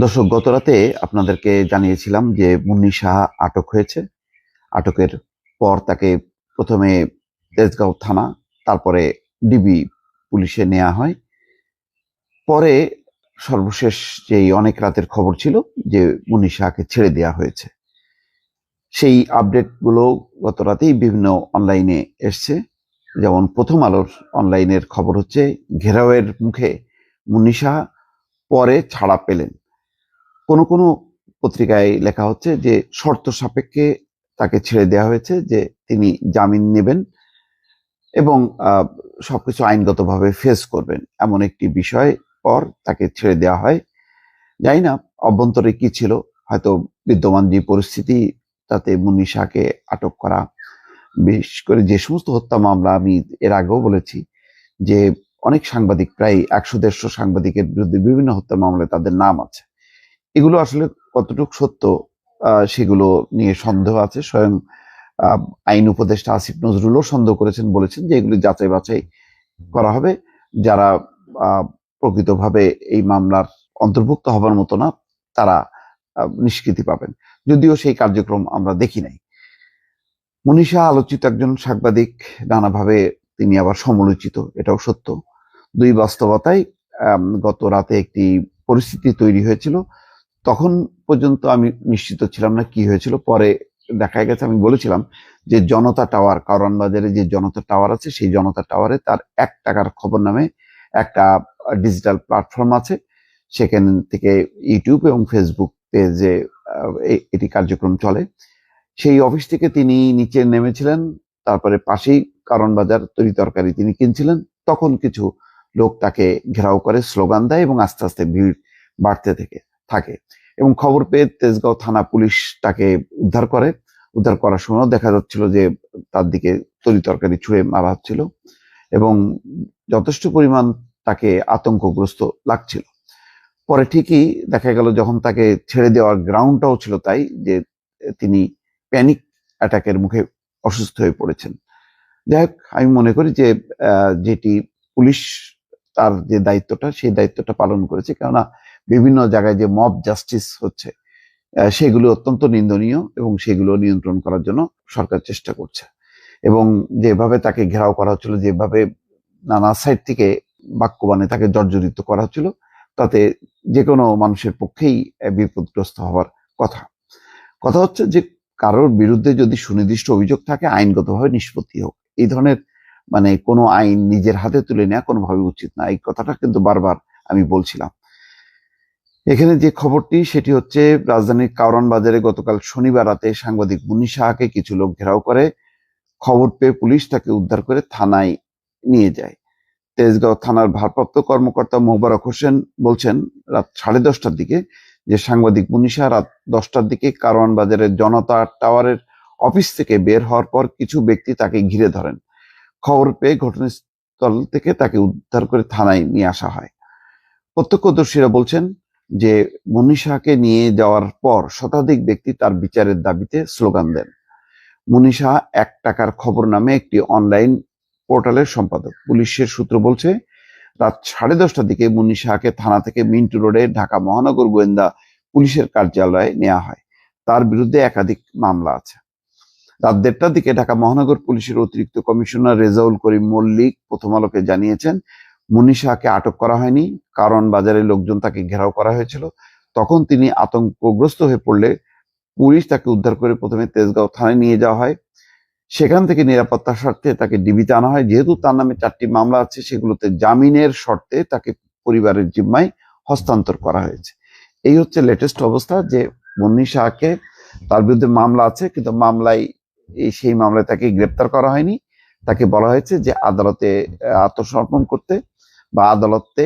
দর্শক, গত রাতে আপনাদেরকে জানিয়েছিলাম যে মুন্নি সাহা আটক হয়েছে। আটকের পর তাকে প্রথমে তেজগাঁও থানা, তারপরে ডিবি পুলিশে নেওয়া হয়। পরে সর্বশেষ যেই অনেক রাতের খবর ছিল যে মুন্নি সাহাকে ছেড়ে দেওয়া হয়েছে। সেই আপডেটগুলো গত রাতেই বিভিন্ন অনলাইনে এসছে। যেমন প্রথম আলোর অনলাইনের খবর হচ্ছে, ঘেরাওয়ের মুখে মুন্নি পরে ছাড়া পেলেন। কোনো কোনো পত্রিকায় লেখা হচ্ছে যে শর্ত সাপেক্ষে তাকে ছেড়ে দেওয়া হয়েছে যে তিনি জামিন নেবেন এবং সবকিছু আইনগতভাবে ফেস করবেন। এমন একটি বিষয় পর তাকে ছেড়ে দেওয়া হয়। জানি না অভ্যন্তরে কি ছিল, হয়তো বিদ্যমান যে পরিস্থিতি, তাতে মুন্নি শাহকে আটক করা, বিশেষ করে যে সমস্ত হত্যা মামলা আমি এর আগেও বলেছি যে অনেক সাংবাদিক, প্রায় একশো দেড়শো সাংবাদিকের বিরুদ্ধে বিভিন্ন হত্যা মামলায় তাদের নাম আছে। এগুলো আসলে কতটুকু সত্য সেগুলো নিয়ে সন্দেহ আছে। স্বয়ং আইন উপদেষ্টা আসিফ নজরুলও সন্দেহ করেছেন, বলেছেন যে এগুলি যাচাই বাছাই করা হবে। যারা প্রকৃতভাবে এই মামলার অন্তর্ভুক্ত হবার মতো না, তারা নিষ্কৃতি পাবেন। যদিও সেই কার্যক্রম আমরা দেখি নাই। মনীষা আলোচিত একজন সাংবাদিক, নানাভাবে তিনি আবার সমালোচিত, এটাও সত্য। দুই বাস্তবতায় গত রাতে একটি পরিস্থিতি তৈরি হয়েছিল। তখন পর্যন্ত আমি নিশ্চিত ছিলাম না কি হয়েছিল। পরে দেখা গেছে, আমি বলেছিলাম যে জনতা টাওয়ার কারণ বাজারে যে জনতা টাওয়ার আছে, সেই জনতা টাওয়ারে তার এক টাকার খবর নামে একটা ডিজিটাল প্ল্যাটফর্ম আছে। সেখান থেকে ইউটিউব এবং ফেসবুক পেজে এটি কার্যক্রম চলে। সেই অফিস থেকে তিনি নিচে নেমেছিলেন, তারপরে পাশেই কারণ বাজার তরি তরকারি তিনি কিনছিলেন। তখন কিছু লোক তাকে ঘেরাও করে স্লোগান দেয় এবং আস্তে আস্তে ভিড় বাড়তে থেকে। থাকে। এবং খবর পেয়ে তেজগাঁও থানা পুলিশ তাকে উদ্ধার করে। উদ্ধার করার সময়ও দেখা যাচ্ছিল যে তার দিকে তরি তরকারি ছুঁড়ে মারা হচ্ছিল এবং যথেষ্ট পরিমাণ তাকে আতঙ্কগ্রস্ত লাগছিল। পরে ঠিকই দেখা গেল যখন তাকে ছেড়ে দেওয়ার গ্রাউন্ডটাও ছিল তাই যে তিনি প্যানিক অ্যাটাকের মুখে অসুস্থ হয়ে পড়েছেন। যাই হোক, আমি মনে করি যে যেটি পুলিশ তার যে দায়িত্বটা, সেই দায়িত্বটা পালন করেছে। কেননা বিভিন্ন জায়গায় যে মব জাস্টিস হচ্ছে সেগুলো অত্যন্ত নিন্দনীয় এবং সেগুলো নিয়ন্ত্রণ করার জন্য সরকার চেষ্টা করছে। এবং যেভাবে তাকে ঘেরাও করা হচ্ছিল, যেভাবে নানা সাইড থেকে বাক্যবাণে তাকে জর্জরিত করা হচ্ছিল, তাতে যে কোনো মানুষের পক্ষেই বিপদগ্রস্ত হওয়ার কথা। কথা হচ্ছে যে কারোর বিরুদ্ধে যদি সুনির্দিষ্ট অভিযোগ থাকে, আইনগতভাবে নিষ্পত্তি হোক। এই ধরনের মানে কোনো আইন নিজের হাতে তুলে নেওয়া কোনোভাবে উচিত না। এই কথাটা কিন্তু বারবার আমি বলছিলাম। এখানে যে খবরটি, সেটি হচ্ছে রাজধানীর কাউরান বাজারে গতকাল শনিবার রাতে সাংবাদিক মুন্নি সাহাকে কিছু লোক ঘেরাও করে, খবর পেয়ে পুলিশ তাকে উদ্ধার করে থানায় নিয়ে যায়। তেজগাঁও থানার ভারপ্রাপ্ত কর্মকর্তা মোবারক হোসেন বলছেন, রাত সাড়ে দশটার দিকে যে সাংবাদিক মুনিশা রাত দশটার দিকে কারওয়ান বাজারের জনতা টাওয়ারের অফিস থেকে বের হওয়ার পর কিছু ব্যক্তি তাকে ঘিরে ধরেন। খবর পেয়ে ঘটনাস্থল থেকে তাকে উদ্ধার করে থানায় নিয়ে আসা হয়। প্রত্যক্ষদর্শীরা বলছেন যে মনীষাকে নিয়ে যাওয়ার পর শতাধিক ব্যক্তি তার বিচারের দাবিতে স্লোগান দেন। মনীষা এক টাকার খবর নামে একটি অনলাইন পোর্টালের সম্পাদক। পুলিশের সূত্র বলছে, রাত সাড়ে দশটার দিকে মনীষাকে থানা থেকে মিন্টু রোডে ঢাকা মহানগর গোয়েন্দা পুলিশের কার্যালয়ে নেওয়া হয়। তার বিরুদ্ধে একাধিক মামলা আছে। রাত দেড়টার দিকে ঢাকা মহানগর পুলিশের অতিরিক্ত কমিশনার রেজাউল করিম মল্লিক প্রথম আলোকে জানিয়েছেন মুন্নি শাহকে আটক করা হয়নি, কারণ বাজারে লোকজন তাকে ঘেরাও করা হয়েছিল। তখন তিনি আতঙ্কগ্রস্ত হয়ে পড়লে পুলিশ তাকে উদ্ধার করে প্রথমে তেজগাঁও থানায় নিয়ে যাওয়া হয়। সেখান থেকে নিরাপত্তার স্বার্থে তাকে ডিবিতে আনা হয়। যেহেতু তার নামে চারটি মামলা আছে, সেগুলোতে জামিনের শর্তে তাকে পরিবারের জিম্মায় হস্তান্তর করা হয়েছে। এই হচ্ছে লেটেস্ট অবস্থা যে মুন্নি শাহকে তার বিরুদ্ধে মামলা আছে, কিন্তু মামলায় সেই মামলায় তাকে গ্রেপ্তার করা হয়নি। তাকে বলা হয়েছে যে আদালতে আত্মসমর্পণ করতে বা আদালতে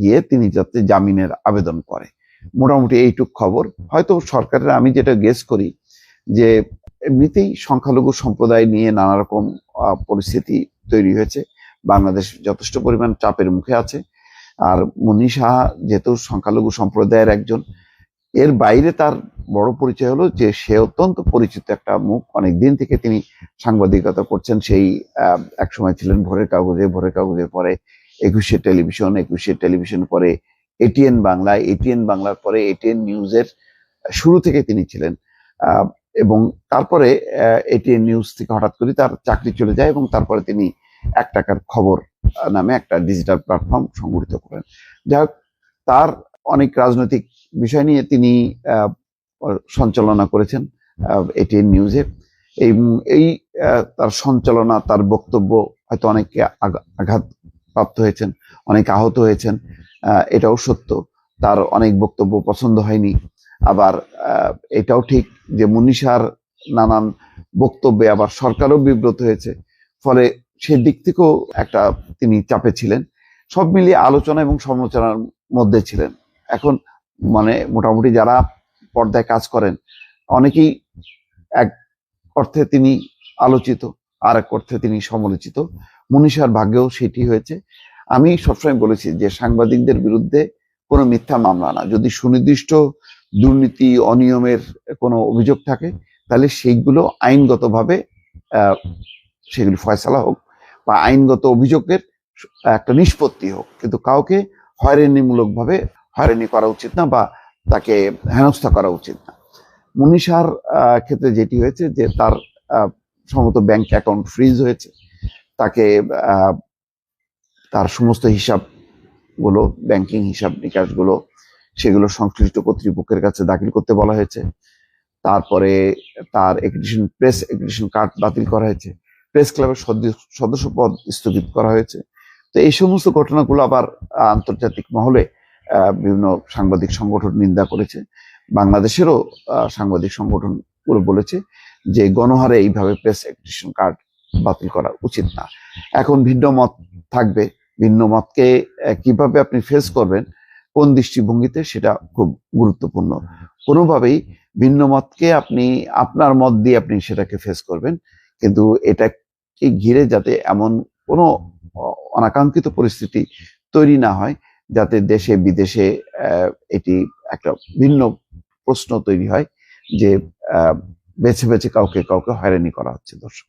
গিয়ে তিনি যাতে জামিনের আবেদন করে। মোটামুটি এইটুক খবর। হয়তো সরকারের আমি যেটা গেস করি যে, এমনিতেই সংখ্যালঘু সম্প্রদায় নিয়ে নানা রকম পরিস্থিতি তৈরি হয়েছে। বাংলাদেশ যথেষ্ট পরিমাণ চাপের মুখে আছে। আর মুন্নি সাহা যেহেতু সংখ্যালঘু সম্প্রদায়ের একজন, এর বাইরে তার বড় পরিচয় হলো যে, সে অত্যন্ত পরিচিত একটা মুখ। অনেক দিন থেকে তিনি সাংবাদিকতা করছেন। সেই একসময় ছিলেন ভোরের কাগজে। ভোরের কাগজের পরে একুশে টেলিভিশন একুশে টেলিভিশন পরে এটিএন বাংলায়, এটিএন বাংলার পরে এটিএন নিউজের শুরু থেকে তিনি ছিলেন। এবং তারপরে এটিএন নিউজ থেকে হঠাৎ করে তার চাকরি চলে যায় এবং তারপরে তিনি এক টাকার খবর নামে একটা ডিজিটাল প্ল্যাটফর্ম সংগঠিত করেন। যাই তার অনেক রাজনৈতিক বিষয় নিয়ে তিনি সঞ্চালনা করেছেন এটিএন নিউজে। এই এই তার সঞ্চালনা, তার বক্তব্য হয়তো অনেকে আগা- আঘাত প্রাপ্ত হয়েছেন, অনেক আহত হয়েছেন এটাও সত্য। তার অনেক বক্তব্য পছন্দ হয়নি। আবার এটাও ঠিক যে মুনিশার নানান বক্তব্যে আবার সরকারও বিব্রত হয়েছে। ফলে সেদিক থেকেও একটা তিনি চাপে ছিলেন। সব মিলিয়ে আলোচনা এবং সমালোচনার মধ্যে ছিলেন। এখন মানে মোটামুটি যারা পর্দায় কাজ করেন, অনেকেই এক অর্থে তিনি আলোচিত আর এক অর্থে তিনি সমালোচিত। মনীষার ভাগ্যেও সেটি হয়েছে। আমি সবসময় বলেছি যে সাংবাদিকদের বিরুদ্ধে কোনো মিথ্যা মামলা না। যদি সুনির্দিষ্ট দুর্নীতি, অনিয়মের কোনো অভিযোগ থাকে, তাহলে সেইগুলো আইনগতভাবে সেগুলি ফয়সালা হোক বা আইনগত অভিযোগের একটা নিষ্পত্তি হোক। কিন্তু কাউকে হয়রানিমূলকভাবে হয়রানি করা উচিত না বা তাকে হেনস্থা করা উচিত না। মনীষার ক্ষেত্রে যেটি হয়েছে যে তার সম্ভবত ব্যাংক অ্যাকাউন্ট ফ্রিজ হয়েছে। তাকে তার সমস্ত হিসাবগুলো ব্যাংকিং হিসাব নিকাশগুলো, সেগুলো সংশ্লিষ্ট কর্তৃপক্ষের কাছে দাখিল করতে বলা হয়েছে। তারপরে তার এক্রিডিশন প্রেস এক্রিডিশন কার্ড বাতিল করা হয়েছে। প্রেস ক্লাবের সদস্য- পদ স্থগিত করা হয়েছে। তো এই সমস্ত ঘটনাগুলো আবার আন্তর্জাতিক মহলে বিভিন্ন সাংবাদিক সংগঠন নিন্দা করেছে। বাংলাদেশেরও সাংবাদিক সংগঠনগুলো বলেছে যে গণহারে এইভাবে প্রেস এক্রিডিশন কার্ড বাতিল করা উচিত না। এখন ভিন্ন মত থাকবে, ভিন্ন মতকে কীভাবে আপনি ফেস করবেন, কোন দৃষ্টিভঙ্গিতে সেটা খুব গুরুত্বপূর্ণ। কোনোভাবেই ভিন্ন মতকে আপনি, আপনার মত দিয়ে আপনি সেটাকে ফেস করবেন, কিন্তু এটাকে ঘিরে যাতে এমন কোনো অনাকাঙ্ক্ষিত পরিস্থিতি তৈরি না হয়, যাতে দেশে, বিদেশে এটি একটা ভিন্ন প্রশ্ন তৈরি হয় যে বেছে বেছে কাউকে কাউকে হয়রানি করা হচ্ছে দর্শক।